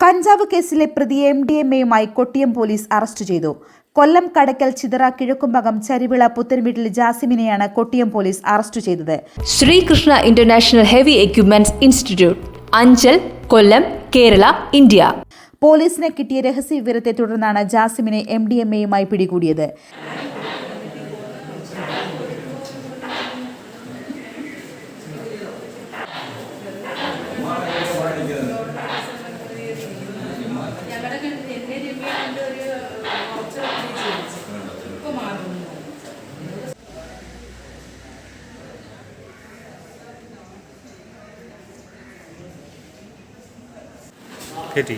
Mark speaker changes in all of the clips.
Speaker 1: കഞ്ചാവ് കേസിലെ പ്രതി എം ഡി എം എയുമായി കൊട്ടിയം പോലീസ് അറസ്റ്റ് ചെയ്തു. കൊല്ലം കടക്കൽ ചിതറ കിഴക്കുംഭാഗം ചരിവിള പുത്തൻവീട്ടിൽ ജാസിമിനെയാണ് കൊട്ടിയം പോലീസ് അറസ്റ്റ് ചെയ്തത്.
Speaker 2: Sreekrishna international heavy equipments institute Anchal Kollam Kerala India.
Speaker 1: പോലീസിന് കിട്ടിയ രഹസ്യ വിവരത്തെ തുടർന്നാണ് ജാസിമിനെ എം ഡി എം എയുമായി പിടികൂടിയത്.
Speaker 3: കയറ്റി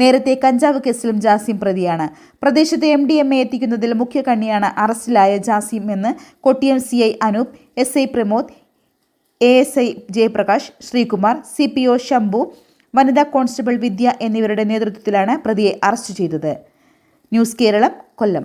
Speaker 1: നേരത്തെ കഞ്ചാവ് കേസിലും ജാസിം പ്രതിയാണ്. പ്രദേശത്തെ എം ഡി എം എ എത്തിക്കുന്നതിൽ മുഖ്യ കണ്ണിയാണ് അറസ്റ്റിലായ ജാസിം എന്ന് Kottiyam C I Anoop S I Pramod A S I Jayaprakash Sreekumar C P O Shambhu വനിതാ കോൺസ്റ്റബിൾ വിദ്യ എന്നിവരുടെ നേതൃത്വത്തിലാണ് പ്രതിയെ അറസ്റ്റ് ചെയ്തത്. News Keralam Kollam.